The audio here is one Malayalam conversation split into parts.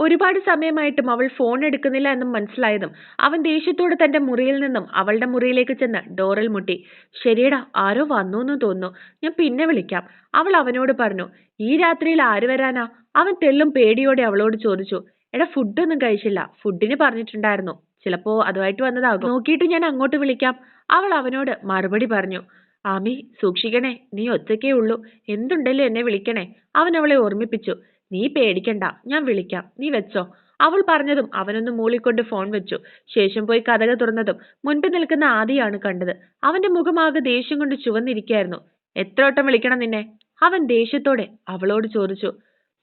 ഒരുപാട് സമയമായിട്ടും അവൾ ഫോൺ എടുക്കുന്നില്ല എന്നും മനസ്സിലായതും അവൻ ദേഷ്യത്തോടെ തന്റെ മുറിയിൽ നിന്നും അവളുടെ മുറിയിലേക്ക് ചെന്ന് ഡോറിൽ മുട്ടി. ശരിയടാ ആരോ വന്നു എന്ന് തോന്നുന്നു. ഞാൻ പിന്നെ വിളിക്കാം. അവൾ അവനോട് പറഞ്ഞു ഈ രാത്രിയിൽ ആര് വരാനാ? അവൻ തെല്ലും പേടിയോടെ അവളോട് ചോദിച്ചു എടാ ഫുഡൊന്നും കഴിച്ചില്ല. ഫുഡിന് പറഞ്ഞിട്ടുണ്ടായിരുന്നു. ചിലപ്പോ അതുമായിട്ട് വന്നതാകും. നോക്കിയിട്ട് ഞാൻ അങ്ങോട്ട് വിളിക്കാം. അവൾ അവനോട് മറുപടി പറഞ്ഞു ആമി സൂക്ഷിക്കണേ. നീ ഒറ്റയ്ക്കേ ഉള്ളൂ. എന്തുണ്ടല്ലോ എന്നെ വിളിക്കണേ? അവൻ അവളെ ഓർമ്മിപ്പിച്ചു നീ പേടിക്കണ്ട ഞാൻ വിളിക്കാം. നീ വെച്ചോ. അവൾ പറഞ്ഞതും അവനൊന്ന് മൂളിക്കൊണ്ട് ഫോൺ വെച്ചു. ശേഷം പോയി കഥക തുറന്നതും മുൻപിൽ നിൽക്കുന്ന ആദിയാണ് കണ്ടത്. അവന്റെ മുഖമാകെ ദേഷ്യം കൊണ്ട് ചുവന്നിരിക്കായിരുന്നു എത്ര വട്ടം വിളിക്കണം നിന്നെ? അവൻ ദേഷ്യത്തോടെ അവളോട് ചോദിച്ചു.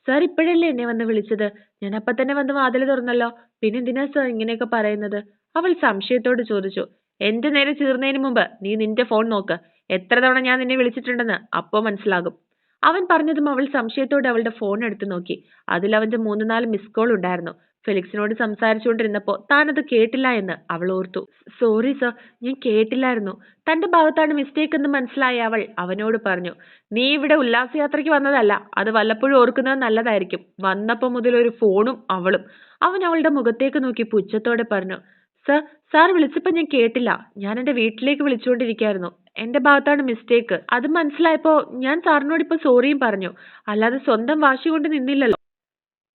സാർ ഇപ്പോഴല്ലേ എന്നെ വന്ന് വിളിച്ചത്? ഞാൻ അപ്പൊ തന്നെ വന്ന് വാതിൽ തുറന്നല്ലോ. പിന്നെ എന്തിനാ സാർ ഇങ്ങനെയൊക്കെ പറയുന്നത്? അവൾ സംശയത്തോട് ചോദിച്ചു. എന്റെ നേരെ ചീർന്നതിന് മുമ്പ് നീ നിന്റെ ഫോൺ നോക്ക്. എത്ര തവണ ഞാൻ നിന്നെ വിളിച്ചിട്ടുണ്ടെന്ന് അപ്പോ മനസ്സിലാകും. അവൻ പറഞ്ഞതും അവൾ സംശയത്തോടെ അവളുടെ ഫോൺ എടുത്തു നോക്കി. അതിൽ അവന്റെ മൂന്ന് നാല് മിസ് കോൾ ഉണ്ടായിരുന്നു. ഫെലിക്സിനോട് സംസാരിച്ചുകൊണ്ടിരുന്നപ്പോൾ താനത് കേട്ടില്ല എന്ന് അവൾ ഓർത്തു. സോറി സർ ഞാൻ കേട്ടില്ലായിരുന്നു. തന്റെ ഭാഗത്താണ് മിസ്റ്റേക്ക് എന്ന് മനസ്സിലായ അവൾ അവനോട് പറഞ്ഞു. നീ ഇവിടെ ഉല്ലാസയാത്രയ്ക്ക് വന്നതല്ല അത് വല്ലപ്പോഴും ഓർക്കുന്നത് നല്ലതായിരിക്കും. വന്നപ്പോൾ മുതൽ ഒരു ഫോണും അവളും. അവൻ അവളുടെ മുഖത്തേക്ക് നോക്കി പുച്ഛത്തോടെ പറഞ്ഞു. സർ സാർ വിളിച്ചപ്പോൾ ഞാൻ കേട്ടില്ല. ഞാൻ എന്റെ വീട്ടിലേക്ക് വിളിച്ചുകൊണ്ടിരിക്കുകയായിരുന്നു. എന്റെ ഭാഗത്താണ് മിസ്റ്റേക്ക് അത് മനസ്സിലായപ്പോൾ ഞാൻ സാറിനോട് ഇപ്പോൾ സോറിയും പറഞ്ഞു. അല്ലാതെ സ്വന്തം വാശി കൊണ്ട് നിന്നില്ലല്ലോ.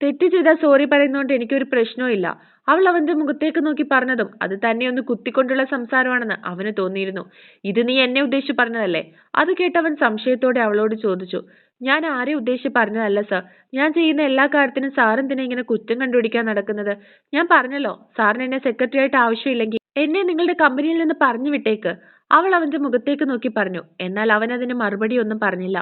തെറ്റ് ചെയ്താൽ സോറി പറയുന്നതുകൊണ്ട് എനിക്കൊരു പ്രശ്നവും ഇല്ല. അവൾ അവന്റെ മുഖത്തേക്ക് നോക്കി പറഞ്ഞതും അത് തന്നെ ഒന്ന് കുത്തിക്കൊണ്ടുള്ള സംസാരമാണെന്ന് അവന് തോന്നിയിരുന്നു. ഇത് നീ എന്നെ ഉദ്ദേശിച്ച് പറഞ്ഞതല്ലേ? അത് കേട്ടവൻ സംശയത്തോടെ അവളോട് ചോദിച്ചു. ഞാൻ ആരെ ഉദ്ദേശിച്ച് പറഞ്ഞതല്ല സർ. ഞാൻ ചെയ്യുന്ന എല്ലാ കാര്യത്തിനും സാർ എന്തിനാ ഇങ്ങനെ കുറ്റം കണ്ടുപിടിക്കാൻ നടക്കുന്നത്? ഞാൻ പറഞ്ഞല്ലോ സാറിന് എന്നെ സെക്രട്ടറി ആയിട്ട് ആവശ്യമില്ലെങ്കിൽ എന്നെ നിങ്ങളുടെ കമ്പനിയിൽ നിന്ന് പറഞ്ഞു വിട്ടേക്ക്. അവൾ അവന്റെ മുഖത്തേക്ക് നോക്കി പറഞ്ഞു എന്നാൽ അവൻ അതിന് മറുപടി ഒന്നും പറഞ്ഞില്ല.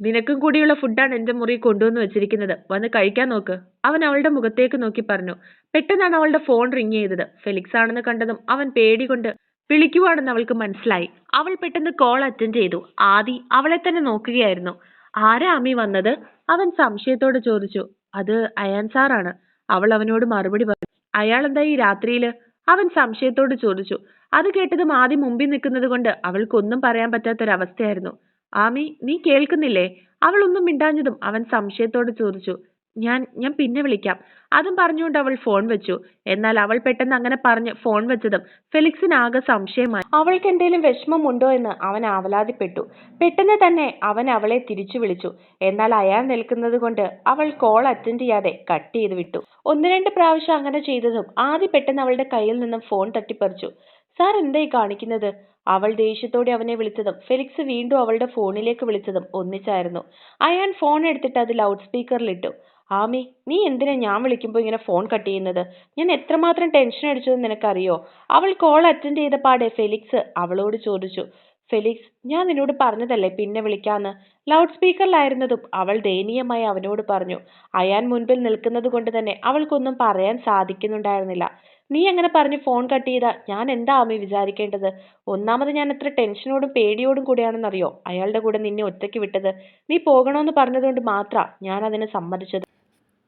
നിനക്കും കൂടിയുള്ള ഫുഡാണ് എന്റെ മുറി കൊണ്ടുവന്ന് വെച്ചിരിക്കുന്നത്. വന്ന് കഴിക്കാൻ നോക്ക്. അവൻ അവളുടെ മുഖത്തേക്ക് നോക്കി പറഞ്ഞു പെട്ടെന്നാണ് അവളുടെ ഫോൺ റിങ് ചെയ്തത്. ഫെലിക്സ് ആണെന്ന് കണ്ടതും അവൻ പേടി കൊണ്ട് വിളിക്കുവാണെന്ന് അവൾക്ക് മനസ്സിലായി. അവൾ പെട്ടെന്ന് കോൾ അറ്റൻഡ് ചെയ്തു. ആദി അവളെ തന്നെ നോക്കുകയായിരുന്നു. ആരാ അമ്മി വന്നത്? അവൻ സംശയത്തോടെ ചോദിച്ചു. അത് അയാൻ സാറാണ്. അവൾ അവനോട് മറുപടി പറഞ്ഞു. അയാൾ എന്താ ഈ രാത്രിയിൽ അവൻ സംശയത്തോട് ചോദിച്ചു. അത് കേട്ടതും ആദ്യം മുമ്പിൽ നിൽക്കുന്നത് കൊണ്ട് അവൾക്കൊന്നും പറയാൻ പറ്റാത്തൊരവസ്ഥയായിരുന്നു. ആമി നീ കേൾക്കുന്നില്ലേ? അവൾ ഒന്നും മിണ്ടാഞ്ഞതും അവൻ സംശയത്തോട് ചോദിച്ചു. ഞാൻ ഞാൻ പിന്നെ വിളിക്കാം. അതും പറഞ്ഞുകൊണ്ട് അവൾ ഫോൺ വെച്ചു. എന്നാൽ അവൾ പെട്ടെന്ന് അങ്ങനെ പറഞ്ഞ് ഫോൺ വെച്ചതും ഫെലിക്സിന് ആകെ സംശയമായി. അവൾക്ക് എന്തെങ്കിലും വിഷമമുണ്ടോ എന്ന് അവൻ ആവലാതിപ്പെട്ടു. പെട്ടെന്ന് തന്നെ അവൻ അവളെ തിരിച്ചു വിളിച്ചു. എന്നാൽ അയാൾ നിൽക്കുന്നത് കൊണ്ട് അവൾ കോൾ അറ്റൻഡ് ചെയ്യാതെ കട്ട് ചെയ്ത് വിട്ടു. ഒന്ന് രണ്ട് പ്രാവശ്യം അങ്ങനെ ചെയ്തതും ആദ്യം പെട്ടെന്ന് അവളുടെ കയ്യിൽ നിന്നും ഫോൺ തട്ടിപ്പറിച്ചു. സാർ എന്തായി കാണിക്കുന്നത്? അവൾ ദേഷ്യത്തോടെ അവനെ വിളിച്ചതും ഫെലിക്സ് വീണ്ടും അവളുടെ ഫോണിലേക്ക് വിളിച്ചതും ഒന്നിച്ചായിരുന്നു. അയാൻ ഫോൺ എടുത്തിട്ട് അത് ലൗഡ് സ്പീക്കറിൽ ഇട്ടു. ആമി നീ എന്തിനാ ഞാൻ വിളിക്കുമ്പോൾ ഇങ്ങനെ ഫോൺ കട്ട് ചെയ്യുന്നത്? ഞാൻ എത്രമാത്രം ടെൻഷൻ അടിച്ചതെന്ന് നിനക്കറിയോ? അവൾ കോൾ അറ്റൻഡ് ചെയ്ത പാടെ ഫെലിക്സ് അവളോട് ചോദിച്ചു. ഫെലിക്സ് ഞാൻ നിന്നോട് പറഞ്ഞതല്ലേ പിന്നെ വിളിക്കാന്ന്? ലൗഡ് സ്പീക്കറിലായിരുന്നതും അവൾ ദയനീയമായി അവനോട് പറഞ്ഞു. അയാൻ മുൻപിൽ നിൽക്കുന്നത് കൊണ്ട് തന്നെ അവൾക്കൊന്നും പറയാൻ സാധിക്കുന്നുണ്ടായിരുന്നില്ല. നീ അങ്ങനെ പറഞ്ഞ് ഫോൺ കട്ട് ചെയ്താ? ഞാൻ എന്താ ആമി വിചാരിക്കേണ്ടത്? ഒന്നാമത് ഞാൻ എത്ര ടെൻഷനോടും പേടിയോടും കൂടിയാണെന്നറിയോ? അയാളുടെ കൂടെ നിന്നെ ഒറ്റയ്ക്ക് വിട്ടത്. നീ പോകണമെന്ന് പറഞ്ഞതുകൊണ്ട് മാത്രാ ഞാൻ അതിന് സമ്മതിച്ചത്.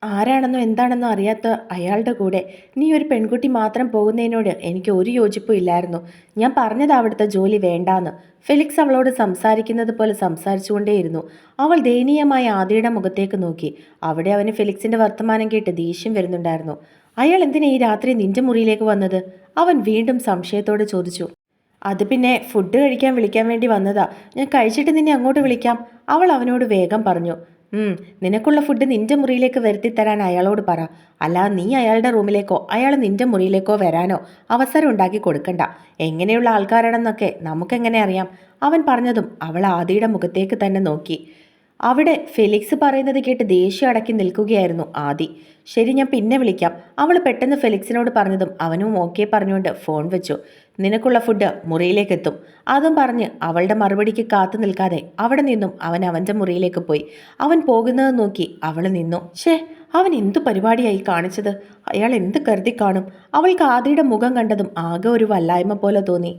ആരാണെന്നോ എന്താണെന്നോ അറിയാത്ത അയാളുടെ കൂടെ നീ ഒരു പെൺകുട്ടി മാത്രം പോകുന്നതിനോട് എനിക്ക് ഒരു യോജിപ്പും ഇല്ലായിരുന്നു. ഞാൻ പറഞ്ഞത് അവിടുത്തെ ജോലി വേണ്ടാന്ന്. ഫെലിക്സ് അവളോട് സംസാരിക്കുന്നത് പോലെ സംസാരിച്ചുകൊണ്ടേയിരുന്നു. അവൾ ദയനീയമായ ആദിയുടെ മുഖത്തേക്ക് നോക്കി. അവിടെ അവന് ഫെലിക്സിന്റെ വർത്തമാനം കേട്ട് ദേഷ്യം വരുന്നുണ്ടായിരുന്നു. അയാൾ എന്തിനാ ഈ രാത്രി നിന്റെ മുറിയിലേക്ക് വന്നത്? അവൻ വീണ്ടും സംശയത്തോടെ ചോദിച്ചു. അത് പിന്നെ ഫുഡ് കഴിക്കാൻ വിളിക്കാൻ വേണ്ടി വന്നതാ. ഞാൻ കഴിച്ചിട്ട് നിന്നെ അങ്ങോട്ട് വിളിക്കാം. അവൾ അവനോട് വേഗം പറഞ്ഞു. നിനക്കുള്ള ഫുഡ് നിന്റെ മുറിയിലേക്ക് വരുത്തി തരാൻ അയാളോട് പറ. അല്ല നീ അയാളുടെ റൂമിലേക്കോ അയാൾ നിന്റെ മുറിയിലേക്കോ വരാനോ അവസരം ഉണ്ടാക്കി കൊടുക്കണ്ട. എങ്ങനെയുള്ള ആൾക്കാരാണെന്നൊക്കെ നമുക്കെങ്ങനെ അറിയാം? അവൻ പറഞ്ഞതും അവൾ ആദിയുടെ മുഖത്തേക്ക് തന്നെ നോക്കി. അവിടെ ഫെലിക്സ് പറയുന്നത് കേട്ട് ദേഷ്യം അടക്കി നിൽക്കുകയായിരുന്നു ആദി. ശരി ഞാൻ പിന്നെ വിളിക്കാം. അവൾ പെട്ടെന്ന് ഫെലിക്സിനോട് പറഞ്ഞതും അവനും ഓക്കെ പറഞ്ഞുകൊണ്ട് ഫോൺ വെച്ചു. നിനക്കുള്ള ഫുഡ് മുറിയിലേക്ക് എത്തും അതും പറഞ്ഞ് അവളുടെ മറുപടിക്ക് കാത്തു നിൽക്കാതെ അവിടെ നിന്നും അവൻ അവന്റെ മുറിയിലേക്ക് പോയി. അവൻ പോകുന്നത് നോക്കി അവൾ നിന്നു. ഷേ അവൻ എന്തു പരിപാടിയായി കാണിച്ചത്? അയാൾ എന്ത് കരുതി കാണും? അവൾക്ക് ആദിയുടെ മുഖം കണ്ടതും ആകെ ഒരു വല്ലായ്മ പോലെ തോന്നി.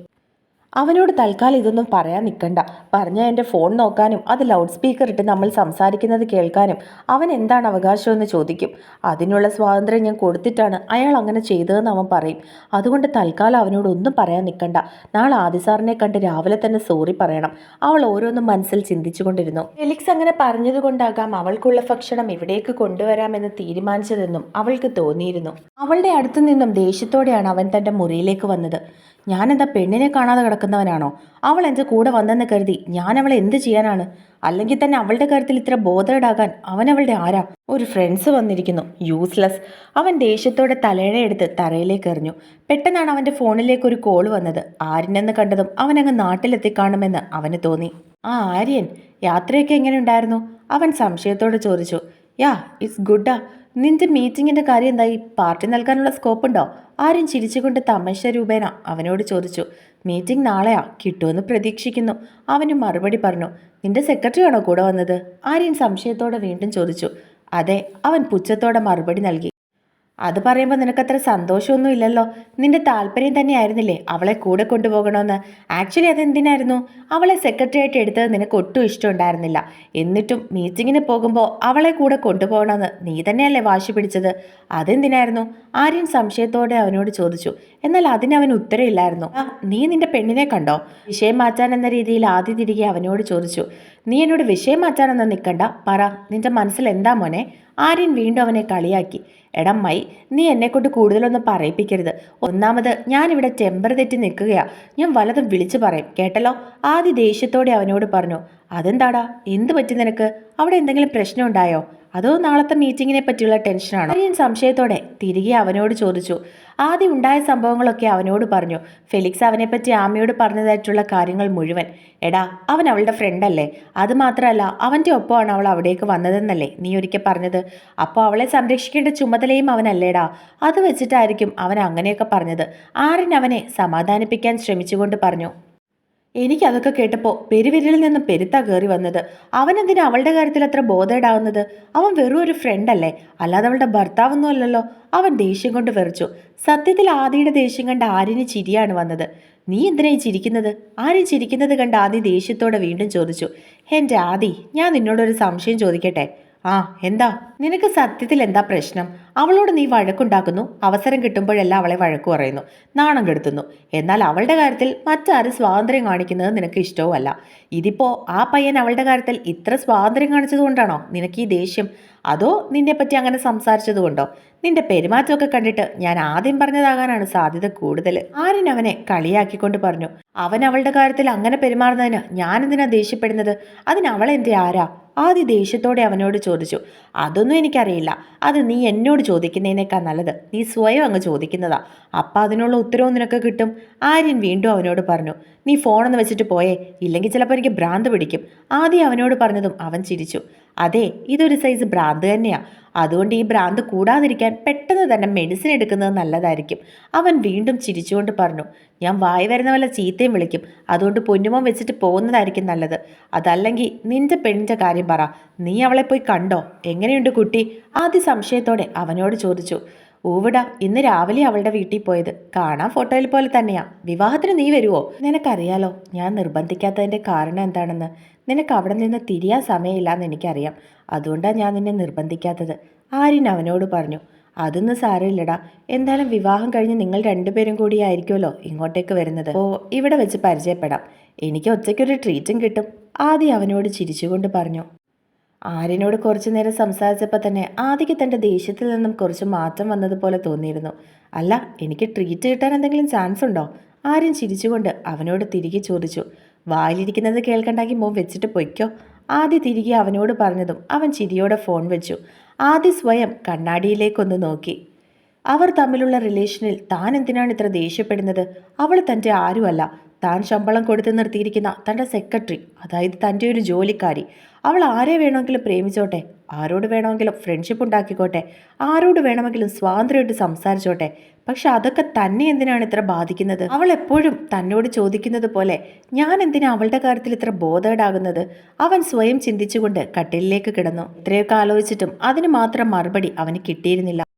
അവനോട് തൽക്കാലം ഇതൊന്നും പറയാൻ നിൽക്കണ്ട പറഞ്ഞാൽ എന്റെ ഫോൺ നോക്കാനും അത് ലൗഡ് സ്പീക്കർ ഇട്ട് നമ്മൾ സംസാരിക്കുന്നത് കേൾക്കാനും അവൻ എന്താണ് അവകാശമെന്ന് ചോദിക്കും. അതിനുള്ള സ്വാതന്ത്ര്യം ഞാൻ കൊടുത്തിട്ടാണ് അയാൾ അങ്ങനെ ചെയ്തതെന്ന് അവൻ പറയും. അതുകൊണ്ട് തൽക്കാലം അവനോട് ഒന്നും പറയാൻ നിൽക്കണ്ട നാളെ ആദിസാറിനെ കണ്ട് രാവിലെ തന്നെ സോറി പറയണം. അവൾ ഓരോന്നും മനസ്സിൽ ചിന്തിച്ചുകൊണ്ടിരുന്നു. ഫെലിക്സ് അങ്ങനെ പറഞ്ഞതുകൊണ്ടാകാം അവൾക്കുള്ള ഭക്ഷണം ഇവിടേക്ക് കൊണ്ടുവരാമെന്ന് തീരുമാനിച്ചതെന്നും അവൾക്ക് തോന്നിയിരുന്നു. അവളുടെ അടുത്തു നിന്നും ദേഷ്യത്തോടെയാണ് അവൻ തന്റെ മുറിയിലേക്ക് വന്നത്. ഞാനെന്താ പെണ്ണിനെ കാണാതെ കിടക്കുന്നവനാണോ? അവൾ എന്റെ കൂടെ വന്നെന്ന് കരുതി ഞാൻ അവളെ എന്ത് ചെയ്യാനാണ്? അല്ലെങ്കിൽ തന്നെ അവളുടെ കാര്യത്തിൽ ഇത്ര ബോധേഡാകാൻ അവൻ അവളുടെ ആരാ? ഒരു ഫ്രണ്ട്സ് വന്നിരിക്കുന്നു യൂസ്ലെസ് അവൻ ദേഷ്യത്തോടെ തലയിഴയെടുത്ത് തറയിലേക്ക് എറിഞ്ഞു. പെട്ടെന്നാണ് അവന്റെ ഫോണിലേക്ക് ഒരു കോൾ വന്നത്. ആര്യനെന്ന് കണ്ടതും അവനങ്ങ് നാട്ടിലെത്തി കാണുമെന്ന് അവന് തോന്നി. ആ ആര്യൻ യാത്രയൊക്കെ എങ്ങനെ ഉണ്ടായിരുന്നു? അവൻ സംശയത്തോടെ ചോദിച്ചു. യാ ഇറ്റ്സ് ഗുഡാ നിന്റെ മീറ്റിങ്ങിന്റെ കാര്യം എന്തായി? പാർട്ടി നൽകാനുള്ള സ്കോപ്പ് ഉണ്ടോ ആരും ചിരിച്ചുകൊണ്ട് തമാശ രൂപേന അവനോട് ചോദിച്ചു. മീറ്റിംഗ് നാളെയാ കിട്ടുമെന്ന് പ്രതീക്ഷിക്കുന്നു. അവന് മറുപടി പറഞ്ഞു. നിന്റെ സെക്രട്ടറിയാണോ കൂടെ വന്നത്? ആര്യൻ സംശയത്തോടെ വീണ്ടും ചോദിച്ചു. അതെ അവൻ പുച്ഛത്തോടെ മറുപടി നൽകി. അത് പറയുമ്പോൾ നിനക്കത്ര സന്തോഷമൊന്നും ഇല്ലല്ലോ നിന്റെ താല്പര്യം തന്നെയായിരുന്നില്ലേ അവളെ കൂടെ കൊണ്ടുപോകണമെന്ന് ആക്ച്വലി അതെന്തിനായിരുന്നു? അവളെ സെക്രട്ടറി ആയിട്ട് എടുത്തത് നിനക്ക് ഒട്ടും ഇഷ്ടമുണ്ടായിരുന്നില്ല. എന്നിട്ടും മീറ്റിങ്ങിന് പോകുമ്പോൾ അവളെ കൂടെ കൊണ്ടുപോകണമെന്ന് നീ തന്നെയല്ലേ വാശി പിടിച്ചത്? അതെന്തിനായിരുന്നു? ആര്യൻ സംശയത്തോടെ അവനോട് ചോദിച്ചു. എന്നാൽ അതിനവൻ ഉത്തരവില്ലായിരുന്നു ആ നീ നിന്റെ പെണ്ണിനെ കണ്ടോ? വിഷയം മാറ്റാൻ എന്ന രീതിയിൽ ആദ്യം തിരികെ അവനോട് ചോദിച്ചു. നീ എന്നോട് വിഷയം മാറ്റാനൊന്നും നിൽക്കണ്ട പറ നിന്റെ മനസ്സിൽ എന്താ മോനെ? ആര്യൻ വീണ്ടും അവനെ കളിയാക്കി. എടമ്മായി നീ എന്നെക്കൊണ്ട് കൂടുതലൊന്നും പറയിപ്പിക്കരുത്. ഒന്നാമത് ഞാനിവിടെ ടെമ്പർ തെറ്റി നിൽക്കുകയാ. ഞാൻ വലതും വിളിച്ചു പറയും. കേട്ടല്ലോ? ആദ്യ ദേഷ്യത്തോടെ അവനോട് പറഞ്ഞു. അതെന്താടാ? എന്ത് പറ്റി നിനക്ക്? അവിടെ എന്തെങ്കിലും പ്രശ്നം ഉണ്ടായോ അതോ നാളത്തെ മീറ്റിങ്ങിനെ പറ്റിയുള്ള ടെൻഷനാണോ ഞാൻ സംശയത്തോടെ തിരികെ അവനോട് ചോദിച്ചു. ആദ്യം ഉണ്ടായ സംഭവങ്ങളൊക്കെ അവനോട് പറഞ്ഞു. ഫെലിക്സ് അവനെപ്പറ്റി ആമയോട് പറഞ്ഞതായിട്ടുള്ള കാര്യങ്ങൾ മുഴുവൻ. എടാ അവൻ അവളുടെ ഫ്രണ്ടല്ലേ അത് മാത്രമല്ല അവന്റെ ഒപ്പമാണ് അവൾ അവിടേക്ക് വന്നതെന്നല്ലേ നീ ഒരിക്കൽ പറഞ്ഞത്? അപ്പോൾ അവളെ സംരക്ഷിക്കേണ്ട ചുമതലയും അവനല്ലേടാ? അത് വെച്ചിട്ടായിരിക്കും അവൻ അങ്ങനെയൊക്കെ പറഞ്ഞത്. ആരൻ അവനെ സമാധാനിപ്പിക്കാൻ ശ്രമിച്ചുകൊണ്ട് പറഞ്ഞു. എനിക്കതൊക്കെ കേട്ടപ്പോൾ പെരുവിരലിൽ നിന്ന് പെരുത്താ കയറി വന്നത്. അവനെന്തിനാ അവളുടെ കാര്യത്തിൽ അത്ര ബോധേഡാവുന്നത് അവൻ വെറും ഒരു ഫ്രണ്ടല്ലേ അല്ലാതെ അവളുടെ ഭർത്താവൊന്നും അല്ലല്ലോ. അവൻ ദേഷ്യം കൊണ്ട് വെറിച്ചു. സത്യത്തിൽ ആദിയുടെ ദേഷ്യം കണ്ട് ആര്യന് ചിരിയാണ് വന്നത്. നീ എന്തിനായി ചിരിക്കുന്നത്? ആര്യൻ ചിരിക്കുന്നത് കണ്ട് ആദി ദേഷ്യത്തോടെ വീണ്ടും ചോദിച്ചു. എന്റെ ആദി ഞാൻ നിന്നോടൊരു സംശയം ചോദിക്കട്ടെ? ആ എന്താ? നിനക്ക് സത്യത്തിൽ എന്താ പ്രശ്നം? അവളോട് നീ വഴക്കുണ്ടാക്കുന്നു. അവസരം കിട്ടുമ്പോഴെല്ലാം അവളെ വഴക്കു പറയുന്നു. നാണം കെടുത്തുന്നു. എന്നാൽ അവളുടെ കാര്യത്തിൽ മറ്റാരും സ്വാതന്ത്ര്യം കാണിക്കുന്നത് നിനക്ക് ഇഷ്ടവുമല്ല. ഇതിപ്പോ ആ പയ്യൻ അവളുടെ കാര്യത്തിൽ ഇത്ര സ്വാതന്ത്ര്യം കാണിച്ചതുകൊണ്ടാണോ നിനക്ക് ഈ ദേഷ്യം. അതോ നിന്നെപ്പറ്റി അങ്ങനെ സംസാരിച്ചതുകൊണ്ടോ നിന്റെ പെരുമാറ്റമൊക്കെ കണ്ടിട്ട് ഞാൻ ആദ്യം പറഞ്ഞതാകാനാണ് സാധ്യത കൂടുതൽ. ആര്യൻ അവനെ കളിയാക്കിക്കൊണ്ട് പറഞ്ഞു. അവൻ അവളുടെ കാര്യത്തിൽ അങ്ങനെ പെരുമാറുന്നതിന് ഞാനെന്തിനാ ദേഷ്യപ്പെടുന്നത്? അതിന് ആരാ? ആദ്യ ദേഷ്യത്തോടെ അവനോട് ചോദിച്ചു അതൊന്നും എനിക്കറിയില്ല. അത് നീ എന്നോട് ചോദിക്കുന്നതിനേക്കാൾ നല്ലത്. നീ സ്വയം അങ്ങ് ചോദിക്കുന്നതാ. അപ്പം അതിനുള്ള ഉത്തരവും നിനക്ക് കിട്ടും. ആര്യൻ വീണ്ടും അവനോട് പറഞ്ഞു നീ ഫോണൊന്ന് വെച്ചിട്ട് പോയേ. ഇല്ലെങ്കിൽ ചിലപ്പോൾ എനിക്ക് ഭ്രാന്ത് പിടിക്കും. ആദ്യം അവനോട് പറഞ്ഞതും അവൻ ചിരിച്ചു. അതെ ഇതൊരു സൈസ് ഭ്രാന്ത് തന്നെയാണ് അതുകൊണ്ട് ഈ ഭ്രാന്ത് കൂടാതിരിക്കാൻ പെട്ടെന്ന് തന്നെ മെഡിസിൻ എടുക്കുന്നത് നല്ലതായിരിക്കും. അവൻ വീണ്ടും ചിരിച്ചുകൊണ്ട് പറഞ്ഞു ഞാൻ വായി വരുന്ന വല്ല ചീത്തയും വിളിക്കും. അതുകൊണ്ട് പൊന്നുമോൻ വെച്ചിട്ട് പോകുന്നതായിരിക്കും നല്ലത്. അതല്ലെങ്കിൽ നിന്റെ പെണ്ണിന്റെ കാര്യം പറ. നീ അവളെ പോയി കണ്ടോ? എങ്ങനെയുണ്ട് കുട്ടി? ആദ്യ സംശയത്തോടെ അവനോട് ചോദിച്ചു ഊവിട ഇന്ന് രാവിലെ അവളുടെ വീട്ടിൽ പോയത്. കാണാൻ ഫോട്ടോയിൽ പോലെ തന്നെയാ. വിവാഹത്തിന് നീ വരുവോ? നിനക്കറിയാലോ ഞാൻ നിർബന്ധിക്കാത്തതിന്റെ കാരണം എന്താണെന്ന്. നിനക്ക് അവിടെ നിന്ന് തിരിയാൻ സമയമില്ലാന്ന് എനിക്കറിയാം. അതുകൊണ്ടാണ് ഞാൻ നിന്നെ നിർബന്ധിക്കാത്തത്. ആര്യൻ അവനോട് പറഞ്ഞു അതൊന്നും സാരമില്ലടാ. എന്തായാലും വിവാഹം കഴിഞ്ഞ് നിങ്ങൾ രണ്ടുപേരും കൂടി ആയിരിക്കുമല്ലോ ഇങ്ങോട്ടേക്ക് വരുന്നത്. ഓ ഇവിടെ വെച്ച് പരിചയപ്പെടാം. എനിക്ക് ഒറ്റയ്ക്കൊരു ട്രീറ്റും കിട്ടും. ആദ്യം അവനോട് ചിരിച്ചുകൊണ്ട് പറഞ്ഞു ആര്യനോട് കുറച്ചു നേരം സംസാരിച്ചപ്പോൾ തന്നെ ആദിക്ക് തന്റെ ദേഷ്യത്തിൽ നിന്നും കുറച്ച് മാറ്റം വന്നതുപോലെ തോന്നിയിരുന്നു. അല്ല എനിക്ക് ട്രീറ്റ് കിട്ടാൻ എന്തെങ്കിലും ചാൻസ് ഉണ്ടോ? ആര്യൻ ചിരിച്ചുകൊണ്ട് അവനോട് തിരികെ ചോദിച്ചു. വായിലിരിക്കുന്നത് കേൾക്കണ്ടെങ്കിൽ മോൻ വെച്ചിട്ട് പൊയ്ക്കോ. ആദ്യ തിരികെ അവനോട് പറഞ്ഞതും അവൻ ചിരിയോടെ ഫോൺ വെച്ചു. ആദ്യ സ്വയം കണ്ണാടിയിലേക്കൊന്ന് നോക്കി. അവർ തമ്മിലുള്ള റിലേഷനിൽ താൻ എന്തിനാണ് ഇത്ര ദേഷ്യപ്പെടുന്നത്? അവൾ തന്റെ ആരുമല്ല. താൻ ശമ്പളം കൊടുത്ത് നിർത്തിയിരിക്കുന്ന തന്റെ സെക്രട്ടറി അതായത് തന്റെ ഒരു ജോലിക്കാരി അവൾ ആരെ വേണമെങ്കിലും പ്രേമിച്ചോട്ടെ? ആരോട് വേണമെങ്കിലും ഫ്രണ്ട്ഷിപ്പ് ഉണ്ടാക്കിക്കോട്ടെ? ആരോട് വേണമെങ്കിലും സ്വാതന്ത്ര്യമായിട്ട് സംസാരിച്ചോട്ടെ? പക്ഷെ അതൊക്കെ തന്നെ എന്തിനാണ് ഇത്ര ബാധിക്കുന്നത്? അവൾ എപ്പോഴും തന്നോട് ചോദിക്കുന്നത് പോലെ ഞാൻ എന്തിനാ അവളുടെ കാര്യത്തിൽ ഇത്ര ബോധേഡാകുന്നത് അവൻ സ്വയം ചിന്തിച്ചുകൊണ്ട് കട്ടിലിലേക്ക് കിടന്നു. ഇത്രയൊക്കെ ആലോചിച്ചിട്ടും അതിന് മാത്രം മറുപടി അവന് കിട്ടിയിരുന്നില്ല.